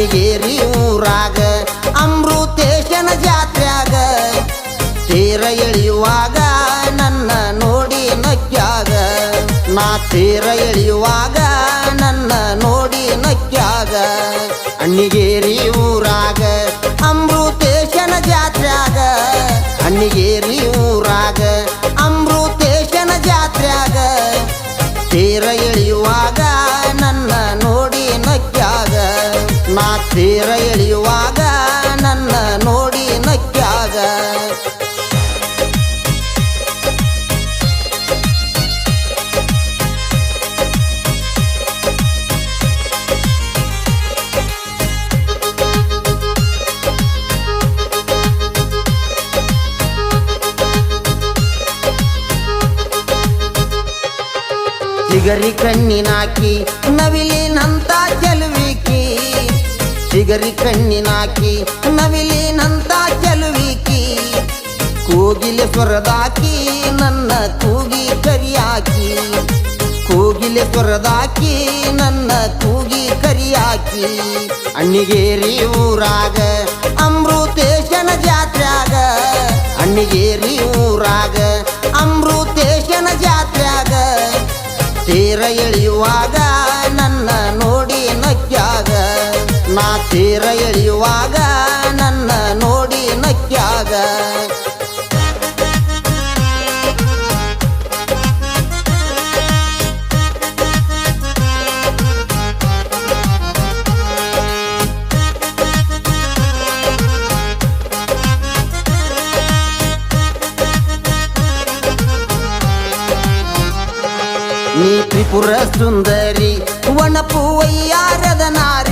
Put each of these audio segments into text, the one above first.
ಅಣ್ಣಿಗೇರಿ ಊರಾಗ, ಅಮೃತೇಶನ ಜಾತ್ರ್ಯಾಗ. ತೀರ ಎಳೆಯುವಾಗ ನನ್ನ ನೋಡಿ ನಕ್ಯಾಗ. ನಾ ತೀರ ಎಳೆಯುವಾಗ ನನ್ನ ನೋಡಿ ನಕ್ಯಾಗ. ಅಣ್ಣಿಗೇರಿ ಊರಾಗ, ಅಮೃತೇಶನ ಜಾತ್ರ್ಯಾಗ. ಅಣ್ಣಿಗೇರಿ ತೇರ ಎಳೆಯುವಾಗ ನನ್ನ ನೋಡಿ ನಕ್ಕಾಗ ಸಿಗರಿ ಕಣ್ಣಿನಾಕಿ ನವಿಲಿನಂತ ಚೆಲುವಿಕಿ ಸಿಗರಿ ಕಣ್ಣಿನಾಕಿ ನವಿಲಿನಂತ ಚೆಲುವಿಕಿ ಕೋಗಿಲೆ ಸ್ವರದಾಕಿ ನನ್ನ ಕೂಗಿ ಕರಿಯಾಕಿ. ಕೋಗಿಲೆ ಸ್ವರದಾಕಿ ನನ್ನ ಕೂಗಿ ಕರಿಯಾಕಿ. ಅಣ್ಣಿಗೇರಿ ಊರಾಗ, ಅಮೃತೇಶನ ಜಾತ್ರ್ಯಾಗ. ಅಣ್ಣಿಗೇರಿ ಊರಾಗ, ಅಮೃತೇಶನ ಜಾತ್ರ್ಯಾಗ. ತೀರ ಎಳೆಯುವಾಗ ಎಳೆಯುವಾಗ ನನ್ನ ನೋಡಿ ನಕ್ಯಾಗ. ನೀ ತ್ರಿಪುರ ಸುಂದರಿ ವನಪು ವಯ್ಯಾರದ ನಾರಿ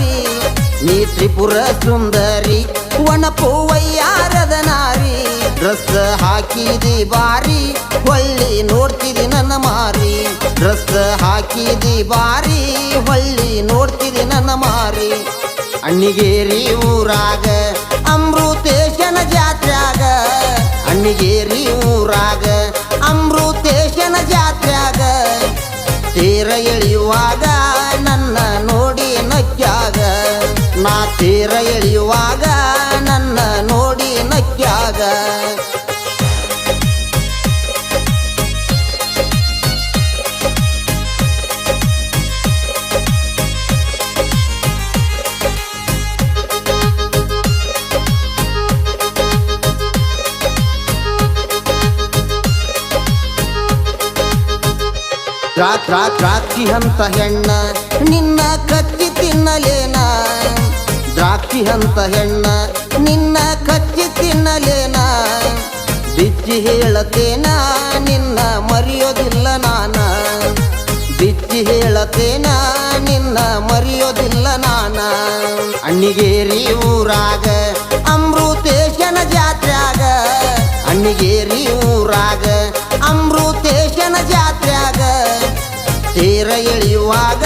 ನೀ ತ್ರಿಪುರ ಸುಂದರಿ ವನಪು ವಯ್ಯಾರದ ನಾರಿ, ಡ್ರೆಸ್ ಹಾಕಿದಿ ಬಾರಿ, ಹೊಳ್ಳಿ ನೋಡ್ತಿದಿ ನನ್ನ ಮಾರಿ. ಡ್ರೆಸ್ ಹಾಕಿದಿ ಬಾರಿ, ಹೊಳ್ಳಿ ನೋಡ್ತಿದಿ ನನ್ನ ಮಾರಿ. ಅಣ್ಣಿಗೇರಿ ಊರಾಗ, ಅಮೃತೇಶನ ಜಾತ್ಯಾಗ ಅಣ್ಣಿಗೇರಿ ಊರಾಗ, ಅಮೃತೇಶನ ಜಾತ್ರ್ಯಾಗ. ತೇರ ಎಳೆಯುವಾಗ ನಾ ತೀರ ಎಳೆಯುವಾಗ ನನ್ನ ನೋಡಿ ನಕ್ಯಾಗ. ರಾತ್ ರಾತ್ ದ್ರಾಕ್ಷಿ ಹಂತ ಹೆಣ್ಣ ನಿನ್ನ ಕತ್ತಿ ತಿನ್ನಲೇನ? ದ್ರಾಕ್ಷಿ ಅಂತ ಹೆಣ್ಣ, ನಿನ್ನ ಕಚ್ಚಿ ತಿನ್ನಲೇನ? ಬಿಚ್ಚಿ ಹೇಳತೇನ ನಿನ್ನ ಮರೆಯೋದಿಲ್ಲ ನಾನ? ಬಿಚ್ಚಿ ಹೇಳತೇನ ನಿನ್ನ ಮರೆಯೋದಿಲ್ಲ ನಾನ? ಅಣ್ಣಿಗೇರಿ ಊರಾಗ, ಅಮೃತೇಶನ ಜಾತ್ರ್ಯಾಗ. ಅಣ್ಣಿಗೇರಿ ಊರಾಗ, ಅಮೃತೇಶನ ಜಾತ್ರ್ಯಾಗ. ತೀರ ಎಳೆಯುವಾಗ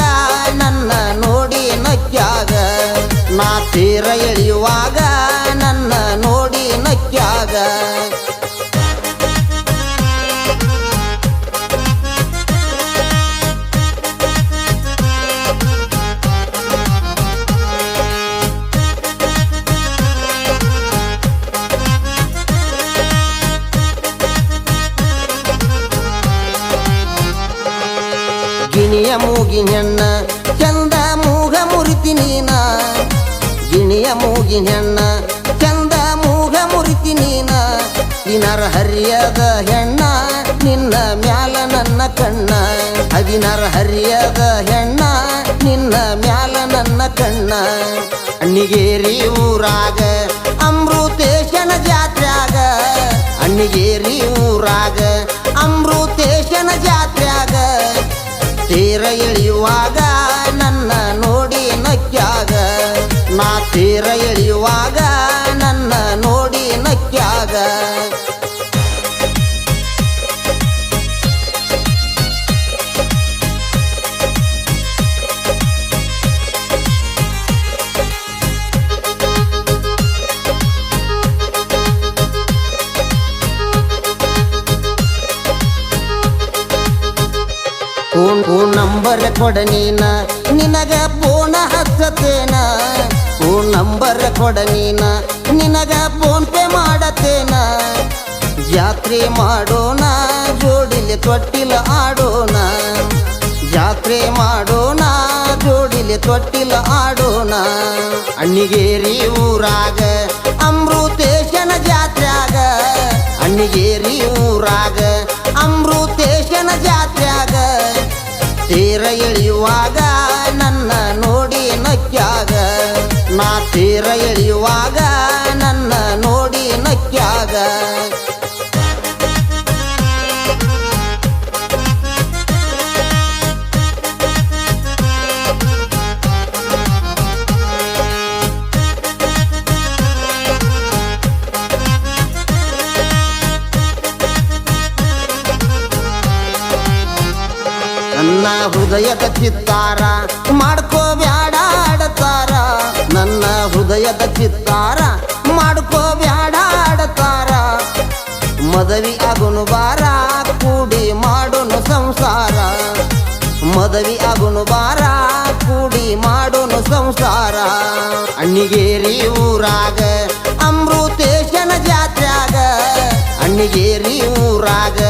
ಗಿಣಿಯ ಮೂಗಿ ಹೆಣ್ಣ ಚಂದ ಮೂಗ ಮುರಿತಿ ನೀನ. ಗಿಣಿಯ ಮೂಗಿ ಹೆಣ್ಣ ಚಂದ ಮೂಗ ಮುರಿತಿ ನೀನ. ದಿನರ ಹರಿಯದ ಹೆಣ್ಣ, ನಿನ್ನ ಮ್ಯಾಲ ನನ್ನ ಕಣ್ಣ. ಅದಿನರ ಹರಿಯದ ಹೆಣ್ಣ, ನಿನ್ನ ಮ್ಯಾಲ ನನ್ನ ಕಣ್ಣ. ಅಣ್ಣಿಗೇರಿ ಊರಾಗ, ಅಮೃತೇಶನ ಜಾತ್ರ್ಯಾಗ. ಅಣ್ಣಿಗೇರಿ ಊರಾಗ ಎಳೆಯುವಾಗ ನಂಬರ್ ಕೊಡ ನೀನ, ನಿನಗ ಫೋನ ಹಚ್ಚತೇನ ಫೋನ್ ನಂಬರ್ ಕೊಡ ನೀನ, ನಿನಗ ಫೋನ್ ಪೇ ಮಾಡತೇನ ಜಾತ್ರೆ ಮಾಡೋಣ, ಜೋಡಿಲಿ ತೊಟ್ಟಿಲ ಆಡೋಣ. ಜಾತ್ರೆ ಮಾಡೋಣ, ಜೋಡಿಲಿ ತೊಟ್ಟಿಲ ಆಡೋಣ. ಅಣ್ಣಿಗೇರಿ ಊರಾಗ, ಅಮೃತೇಶನ ಜಾತ್ರ್ಯಾಗ. ಅಣ್ಣಿಗೇರಿ ಊರಾಗ ಎಳೆಯುವಾಗ ನನ್ನ ನೋಡಿ ನಕ್ಕಾಗ ನಾ ತೀರ ಎಳೆಯುವಾಗ ನನ್ನ ನೋಡಿ ನಕ್ಯಾಗ. ಹೃದಯದ ಚಿತ್ತಾರ ಮಾಡ್ಕೋ ಬ್ಯಾಡ ಆಡತಾರ ನನ್ನ ಹೃದಯದ ಚಿತ್ತಾರ, ಮಾಡ್ಕೋ ಬ್ಯಾಡ ಆಡತಾರ ಮದವಿ ಅಗುನು ಬಾರ ಕೂಡಿ ಮಾಡೋನು ಸಂಸಾರ. ಮದವಿ ಅಗುನು ಬಾರ ಕೂಡಿ ಮಾಡೋನು ಸಂಸಾರ. ಅಣ್ಣಿಗೇರಿ ಊರಾಗ, ಅಮೃತೇಶನ ಜಾತ್ರ್ಯಾಗ. ಅಣ್ಣಿಗೇರಿ ಊರಾಗ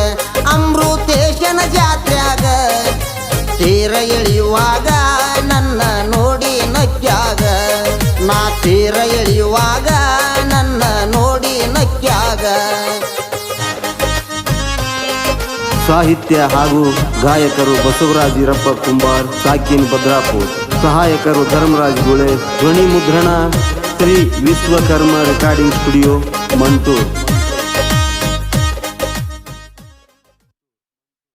ತೀರ ಎಳೆಯುವಾಗ ನನ್ನ ನೋಡಿ ನಕ್ಕಾಗ ನಾ ತೀರ ಎಳೆಯುವಾಗ ನನ್ನ ನೋಡಿ ನಕ್ಕಾಗ ಸಾಹಿತ್ಯ ಹಾಗೂ ಗಾಯಕರು ಬಸವರಾಜ್ ಈರಪ್ಪ ಕುಂಬಾರ್, ಸಾಕಿನ್ ಭದ್ರಾಪುರ್, ಸಹಾಯಕರು ಧರ್ಮರಾಜ್ ಗುಳೆ ಧ್ವನಿ ಮುದ್ರಣ ಶ್ರೀ ವಿಶ್ವಕರ್ಮ ರೆಕಾರ್ಡಿಂಗ್ ಸ್ಟುಡಿಯೋ, ಮಂಟೂರ್.